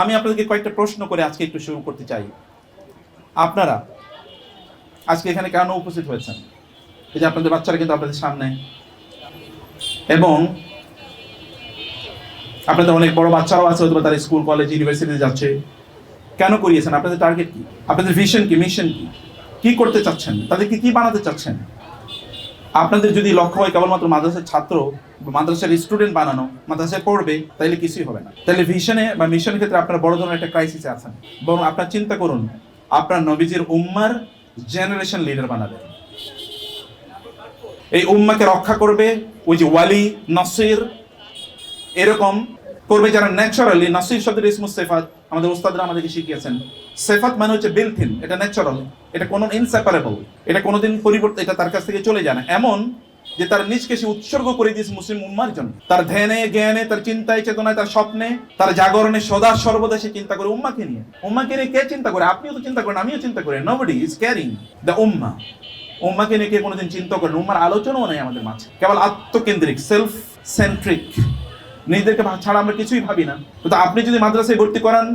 আমি আপনাদেরকে কয়েকটা প্রশ্ন করে আজকে একটু শুরু করতে চাই। আপনারা আজকে এখানে কেন উপস্থিত হয়েছেন? এই যে আপনাদের বাচ্চারা কিন্তু আপনাদের সামনে। এবং আপনাদের অনেক বড় বাচ্চারাও আছে হয়তো তারা স্কুল, কলেজ, ইউনিভার্সিটিতে যাচ্ছে। কেন করিয়েছেন? আপনাদের টার্গেট কি? আপনাদের ভিশন কি মিশন কি? কি করতে চাচ্ছেন? তাদেরকে কি বানাতে চাচ্ছেন? আপনাদের যদি লক্ষ্য হয় কেবলমাত্র মাদ্রাসার ছাত্র, মাদ্রাসার স্টুডেন্ট বানানো, মাদ্রাসায় পড়বে তাহলে কিছুই হবে না। তাহলে ভিশনে বা মিশনের ক্ষেত্রে আপনার বড় ধরনের একটা ক্রাইসিসে আছেন। বরং আপনার চিন্তা করুন, আপনার নবীজির উম্মার জেনারেশন লিডার বানাবেন এই উম্মাকে রক্ষা করবে ওই যে ওয়ালি নসির, এরকম করবে যারা ন্যাচারালি নাসির শব্দের ইসমু সেফাত আমাদের ওস্তাদরা আমাদেরকে শিখিয়েছেন, সেফাত মানে হচ্ছে বিলথিন এটা ন্যাচারাল এটা কোনো ইনসেপারেবল এটা কোনোদিন পরিবর্তন এটা তার কাছ থেকে চলে যায় না। এমন যে তার নিজকে সে উৎসর্গ করে দিয়েছে মুসলিম উম্মার জন্য। তার ধ্যানে, জ্ঞানে, তার চিন্তায়, চেতনায়, তার স্বপ্নে, তার জাগরণে সদা সর্বদা সে চিন্তা করে উম্মাকে নিয়ে। উম্মাকে নিয়ে কে চিন্তা করে? আপনিও তো চিন্তা করেন, আমিও চিন্তা করি। নোবডি ইজ ক্যারিং দ্য উম্মা। উম্মাকে নিয়ে কে কোনোদিন চিন্তা করেন? উম্মার আলোচনাও নেই আমাদের মাঝে। কেবল আত্মকেন্দ্রিক সেলফ সেন্ট্রিক নিজেদেরকে ছাড়া আমরা কিছুই ভাবি না। কিন্তু আপনি যদি মাদ্রাসায় ভর্তি করান,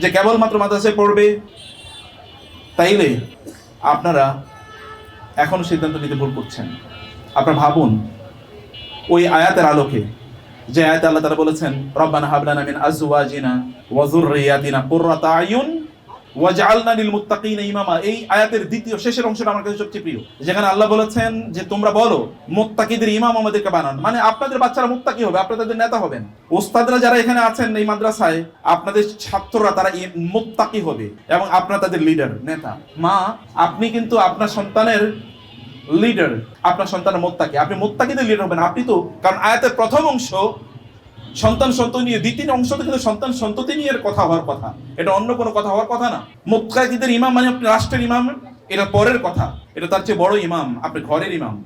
যে কেবলমাত্র মাদ্রাসায় পড়বে, তাইলে আপনারা এখনও সিদ্ধান্ত নিতে ভুল করছেন। আপনারা ভাবুন, ওই আয়াতের আলোকে, যে আয়াতে আল্লাহ তারা বলেছেন, রব্বানা হাবলানা মিন আজওয়াজিনা ওয়া যুররিয়াতিনা কুররাতা আয়ুন ইমামা। এই আয়াতের দ্বিতীয়, শেষের অংশটা আমার কাছে সবচেয়ে প্রিয়। যেখানে আল্লাহ বলেছেন যে, তোমরা বলো ইমাম আমাদেরকে বানান। মানে আপনাদের বাচ্চারা হবে, আপনারা তাদের নেতা হবেন। ওস্তাদরা যারা এখানে আছেন এই মাদ্রাসায়, আপনাদের ছাত্ররা তারা মুত্তাকি হবে এবং আপনারা তাদের লিডার, নেতা। মা, আপনি কিন্তু আপনার সন্তানের লিডার, আপনার সন্তানের মোত্তাকি। আপনি মোত্তাকিদের লিডার হবেন। আপনি তো, কারণ আয়াতের প্রথম অংশ সন্তান সন্ততি নিয়ে দ্বিতীয় অংশতে কিন্তু সন্তান সন্ততি নিয়ে কথা হওয়ার কথা। এটা অন্য কোনো কথা হওয়ার কথা না। মোত্তাকিদের ইমাম মানে আপনি রাষ্ট্রের ইমাম, এটা পরের কথা। এটা তার চেয়ে বড় ইমাম, আপনি ঘরের ইমাম।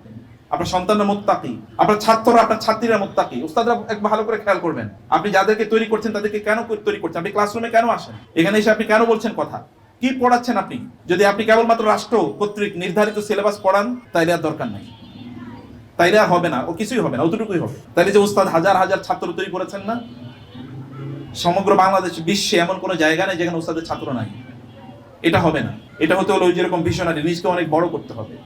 আপনার সন্তানরা মোত্তাকি, আপনার ছাত্ররা, আপনার ছাত্রীরা মোত্তাকি। উস্তাদরা এক ভালো করে খেয়াল করবেন। আপনি যাদেরকে তৈরি করছেন, তাদেরকে কেন তৈরি করছেন? আপনি ক্লাসরুমে কেন আসেন? এখানে এসে আপনি কেন বলছেন কথা? কি পড়াচ্ছেন আপনি? যদি আপনি কেবলমাত্র রাষ্ট্র কর্তৃক নির্ধারিত সিলেবাস পড়ান, তাইলে আর দরকার নাই। তাইলে হবে না, ও কিছুই হবে না, অতটুকুই হবে। তাইলে যে উস্তাদ হাজার হাজার ছাত্র তৈরি করেছেন না? সমগ্র বাংলাদেশ, বিশ্বে এমন কোনো জায়গা নেই যেখানে উস্তাদের ছাত্র নাই। এটা হবে না। এটা হতে হলে ওই যেরকম ভিশনারি নিজকে অনেক বড় করতে হবে।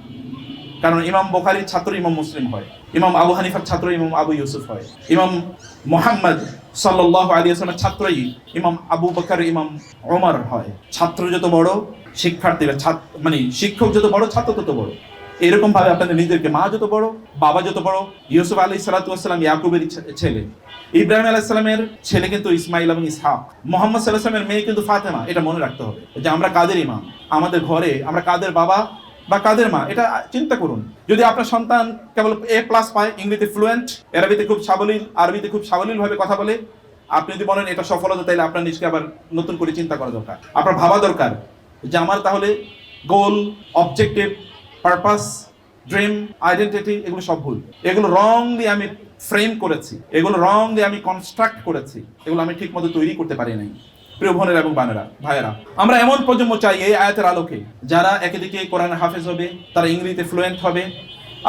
কারণ ইমাম বোখারির ছাত্র, ইমাম মুসলিম হয়। ইমাম আবু হানিফার ছাত্র, ইমাম আবু ইউসুফ হয়। ইমাম মোহাম্মদ সাল্লাহ আলী আসলামের ছাত্রই ইমাম আবু বকর, ইমাম ওমর হয়। ছাত্র যত বড়, শিক্ষার্থীরা, ছাত্র মানে শিক্ষক যত বড়, ছাত্র তত বড়। এরকম ভাবে আপনাদের নিজেদেরকে মা যত বড়, বাবা যত বড়, ইউসুফ আলী সালাতাম ইয়াকুবের ছেলে। ইব্রাহিম আলাইসালামের ছেলে কিন্তু ইসমাইল এবং ইসহাক। মোহাম্মদ সাল্লাহামের মেয়ে কিন্তু ফাতেমা। এটা মনে রাখতে হবে যে আমরা কাদের ইমাম? আমাদের ঘরে আমরা কাদের বাবা বা কাদের মা? এটা চিন্তা করুন। যদি আপনার সন্তান কেবল এ প্লাস পায়, ইংরেজিতে ফ্লুয়েন্ট আরবিতে খুব সাবলীল, আরবিতে খুব সাবলীলভাবে কথা বলে, আপনি যদি বলেন এটা সফলতা, তাইলে আপনার নিজকে আবার নতুন করে চিন্তা করা দরকার। আপনার ভাবা দরকার যে আমার তাহলে goal objective purpose dream identity এগুলো সব ভুল। এগুলো রং দিয়ে আমি ফ্রেম করেছি, এগুলো রং দিয়ে আমি কনস্ট্রাক্ট করেছি, এগুলো আমি ঠিক মতো তৈরি করতে পারি নাই। প্রিয় বোনেরা এবং বানেরা, ভাইয়েরা, আমরা এমন প্রজন্ম চাই এই আয়াতের আলোকে, যারা একদিকে কোরআন হাফেজ হবে, তারা ইংরেজিতে ফ্লুয়েন্ট হবে,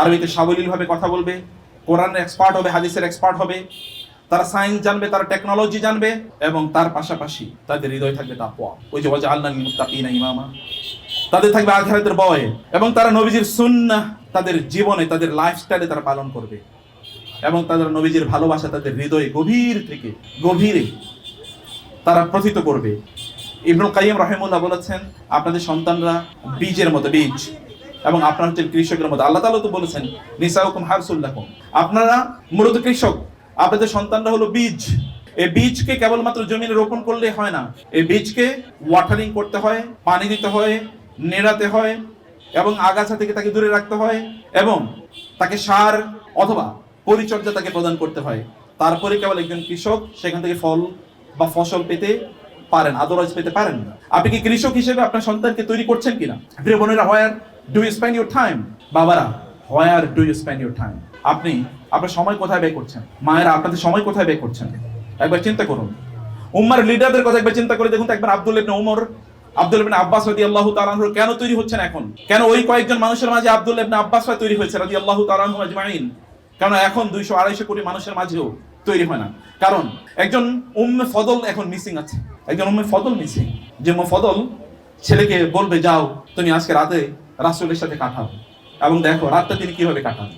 আরবিতে সাবলীলভাবে কথা বলবে, কোরআনের এক্সপার্ট হবে, হাদিসের এক্সপার্ট হবে, তারা সায়েন্স জানবে, তারা টেকনোলজি জানবে, এবং তার পাশাপাশি তাদের হৃদয় থাকবে তাকওয়া। ওই যে ওয়াজা আল্লাহ মুত্তাকিনা ইমামা তাদের থাকবে আখিরাতের বয়। এবং তারা নবীজির সুন্নাহ, তাদের জীবনে, তাদের লাইফস্টাইলে তারা পালন করবে। এবং তাদের নবীজির ভালোবাসা, তাদের হৃদয়ে গভীর থেকে, গভীরে তারা প্রথিত করবে। ইবনুল কাইম রহেমুল্লাহ বলেছেন, আপনাদের সন্তানরা বীজের মতো, বীজ। এবং আপনার হচ্ছেন কৃষকের মতো। আল্লাহ তাআলা তো বলেছেন, নিসাউকুম হারসুল্লাকুম আপনারা মূলত কৃষক, আপনাদের সন্তানরা হলো বীজ। এই বীজকে কেবলমাত্র জমিনে রোপণ করলে হয় না। এই বীজকে ওয়াটারিং করতে হয়, পানি দিতে হয় নেড়াতে হয় এবং আগাছা থেকে তাকে দূরে রাখতে হয় এবং তাকে সার অথবা পরিচর্যা তাকে প্রদান করতে হয়। তারপরে কেবল একজন কৃষক সেখান থেকে ফল বা ফসল পেতে পারেন আদারওয়াইজ পেতে পারেন না। আপনি কি কৃষক হিসেবে আপনার সন্তানকে তৈরি করছেন কিনা? প্রিয় বোনেরা, where do spend your time? বাবারা, where do spend your time? আপনি আপনার সময় কোথায় ব্যয় করছেন? মায়েরা, আপনাদের সময় কোথায় ব্যয় করছেন? একবার চিন্তা করুন। উম্মার লিডারদের কথা একবার চিন্তা করে দেখুন তো, একবার আব্দুল ইবনে ওমর আব্দুল ইবনে আব্বাস রাদিয়াল্লাহু তাআলা আনহু কেন তৈরি হচ্ছেন এখন? কেন ওই কয়েকজন মানুষের মাঝে আব্দুল ইবনে আব্বাস তৈরি হয়েছে রাদিয়াল্লাহু তাআলা আনহু আজমাইন? কেন এখন দুইশো আড়াইশো কোটি মানুষের মাঝেও তৈরি হয় না। কারণ একজন উম্মে ফদল এখন মিসিং আছে। একজন উম্মে ফদল মিসিং যে উম্মে ফদল ছেলেকে বলবে, যাও, তুমি আজকে রাতে রাসূলের সাথে কাটাও। এবং দেখো, রাতটা তিনি কীভাবে কাটান?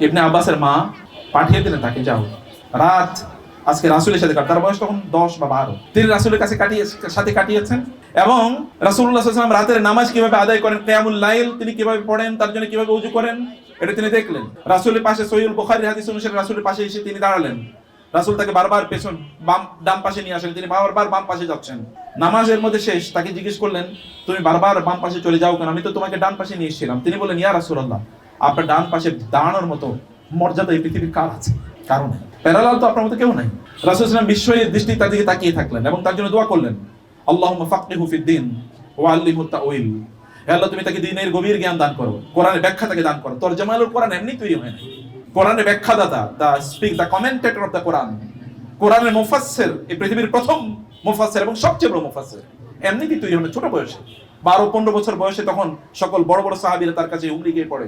ইবনে আব্বাসের মা পাঠিয়ে দিলেন তাকে, যাও। রাত আজকে রাসূলের সাথে কাট তার বয়স তখন? দশ বা বারো। তিনি রাসূলের কাছে কাটিয়ে সাথে কাটিয়েছেন এবং সাল্লাল্লাহু রাতের নামাজ কীভাবে আদায় করেন, কিয়ামুল লাইল তিনি কীভাবে পড়েন, তার জন্য কীভাবে উজু করেন, এটা তিনি দেখলেন। রাসূলের পাশে সহিহুল বুখারী হাদিস অনুসারে রাসূলের পাশে এসে তিনি দাঁড়ালেন। রাসুল তাকে বারবার পেছন বাম ডান পাশে নিয়ে আসেন। তিনি বারবার বাম পাশে যাচ্ছেন। নামাজের মধ্যে শেষ তাকে জিজ্ঞেস করলেন, তুমি বারবার বাম পাশে চলে যাও কেন? আমি তো তোমাকে ডান পাশে নিয়ে এসেছিলাম। তিনি বললেন, ইয়া রাসূলুল্লাহ, আপনার ডান পাশে দাঁড়ানোর মতো মর্যাদা এই পৃথিবীর কার আছে? কারণ প্যারালাল তো আপনার মতো কেউ নাই। রাসূল ইসলাম বিস্ময়ের দৃষ্টি তার দিকে তাকিয়ে থাকলেন এবং তার জন্য দোয়া করলেন, আল্লাহুম্মা ফাক্কিহু ফিদ-দ্বীন ওয়া আল্লিমহু তাউইল হে আল্লাহ, তুমি তাকে দ্বীনের গভীর জ্ঞান দান করো, কোরআনের ব্যাখ্যা তাকে দান করো। তোর জামালুল কোরআন এমনি তৈরি হয় না কোরআনের ব্যাখ্যাদাতা, the speak, the commentator of the Quran. কোরআনের মুফাসসির, এই পৃথিবীর প্রথম মুফাসসির এবং সবচেয়ে বড় মুফাসসির। এমনিতেই তৈরি হলো ছোট বয়সে। বারো, পনেরো বছর বয়সে তখন সকল বড় বড় সাহাবিরা তার কাছে উমরি গিয়ে পড়ে।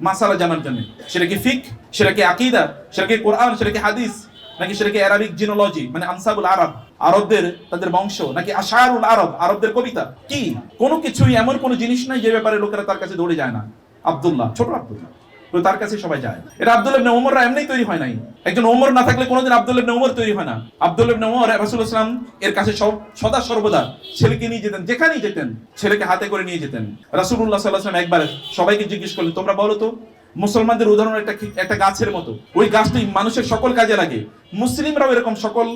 মাসালা জানার জন্য। সেটা কি ফিক? সেটা কি আকিদা? সেটা কি কোরআন? সেটা কি হাদিস? নাকি সেটা কি অ্যারাবিক জিনোলজি? মানে আনসাবুল আরব। আরবদের তাদের বংশ। নাকি আশারুল আরব, আরবদের কবিতা? কি? কোনো কিছুই এমন কোনো জিনিস নাই যে ব্যাপারে লোকেরা তার কাছে দৌড়ে যায় না। আবদুল্লাহ, ছোট আব্দুল্লাহ। তো তার কাছে সবাই যায়। এটা আব্দুল ইবনে ওমররা এমনিই তৈরি হয় নাই। একজন ওমর না থাকলে কোনোদিন আব্দুল ইবনে ওমর তৈরি হয় না। আব্দুল ইবনে ওমর রাসূলুল্লাহ সাল্লাম এর কাছে সদা সর্বদা ছেলেকে নিয়ে যেতেন, যেখানেই যেতেন, ছেলেকে হাতে করে নিয়ে যেতেন। রাসূলুল্লাহ সাল্লাল্লাহু আলাইহি একবার সবাইকে জিজ্ঞেস করলেন, তোমরা বলো তো, মুসলমানদের উদাহরণ একটা একটা গাছের মতো? ওই গাছটি মানুষের সকল কাজে লাগে। মুসলিমরাও এরকম সকল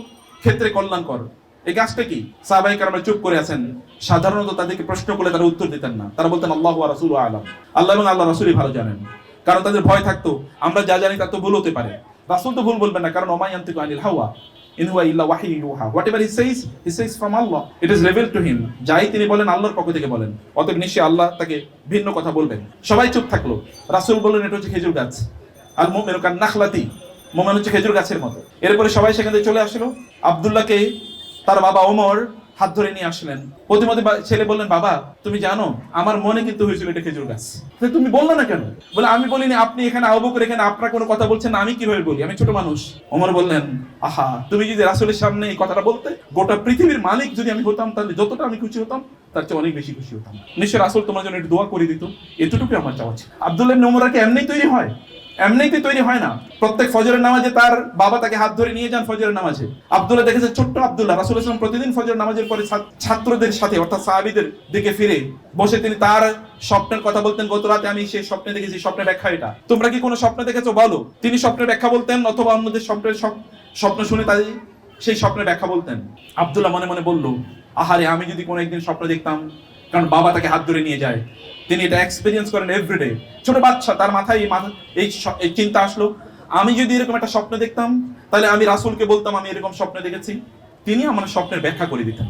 ক্ষেত্রে কল্যাণকর। এই গাছটা কি? সাহাবাই কারণে চুপ করে আছেন। সাধারণত তাদেরকে প্রশ্ন করলে তারা উত্তর দিতেন না। তারা বলতেন, আল্লাহ রাসুল আলম। আল্লাহ এবং আল্লাহ রাসুলই ভালো জানেন। কারণ তাদের ভয় থাকতো। আমরা যা জানি তার তো ভুল হতে পারে। রাসুল তো ভুল বলবেন না, কারণ ওমায়ান্তিকু আনিল হাওয়া, ইন হুয়া ইল্লা ওয়াহি ইউহা whatever he says he says from Allah it is revealed to him যাই তিনি বলেন, আল্লাহর পক্ষ থেকে বলেন। অতএব নিশ্চয়ই আল্লাহ তাকে ভিন্ন কথা বলবেন। সবাই চুপ থাকল। রাসুল বললেন, এটা হচ্ছে খেজুর গাছ। আর মুমিনু কান নাখলাতি মোমেন হচ্ছে খেজুর গাছের মতো। এরপরে সবাই সেখান থেকে চলে আসলো। আব্দুল্লাহকে তার বাবা ওমর হাত ধরে নিয়ে আসলেন। প্রতিমধ্যে ছেলে বললেন, বাবা, তুমি জানো, আমার মনে কিন্তু হয়েছিল এটা খেজুর গাছ। তুমি বললে না কেন? বলে, আমি বলিনি, আপনি এখানে আবু করে এখানে আপনার কোনো কথা বলছেন আমি কীভাবে বলি? আমি ছোট মানুষ। ওমর বললেন, আহা, তুমি যদি রাসূলের সামনে এই কথাটা বলতে, গোটা পৃথিবীর মালিক যদি আমি হতাম, তাহলে যতটা আমি খুশি হতাম, তার চেয়ে অনেক বেশি খুশি হতাম। নিশ্চয় রাসূল তোমার জন্য একটু দোয়া করে দিত। এতটুকু আমার চাওয়া ছিল। আব্দুল্লাহ নোমরা কি এমনিই তৈরি হয়? এমনিতে তৈরি হয় না। প্রত্যেক ফজরের নামাজে তার বাবা তাকে হাত ধরে নিয়ে যান ফজরের নামাজে। আব্দুল্লাহ দেখেছে ছোট্ট আব্দুল্লাহ রাসুল ইসলাম প্রতিদিন ফজর নামাজের পরে ছাত্রদের সাথে, অর্থাৎ সাহাবিদের দিকে ফিরে বসে তিনি তার স্বপ্নের কথা বলতেন, গত রাতে আমি সেই স্বপ্নে দেখেছি স্বপ্নের ব্যাখ্যা এটা। তোমরা কি কোনো স্বপ্ন দেখেছ? বলো। তিনি স্বপ্নের ব্যাখ্যা বলতেন, অথবা অন্যদের স্বপ্নের স্বপ্ন শুনে তাই সেই স্বপ্নের ব্যাখ্যা বলতেন। আব্দুল্লাহ মনে মনে বলল, আহারে, আমি যদি কোনো একদিন স্বপ্ন দেখতাম কারণ বাবা তাকে হাত ধরে নিয়ে যায়। তিনি এটা এক্সপিরিয়েন্স করেন এভরিডে ছোট বাচ্চা, তার মাথায় এই মাথা এই চিন্তা আসলো। আমি যদি এরকম একটা স্বপ্ন দেখতাম, তাহলে আমি রাসুলকে বলতাম, আমি এরকম স্বপ্ন দেখেছি। তিনি আমার স্বপ্নের ব্যাখ্যা করে দিতেন।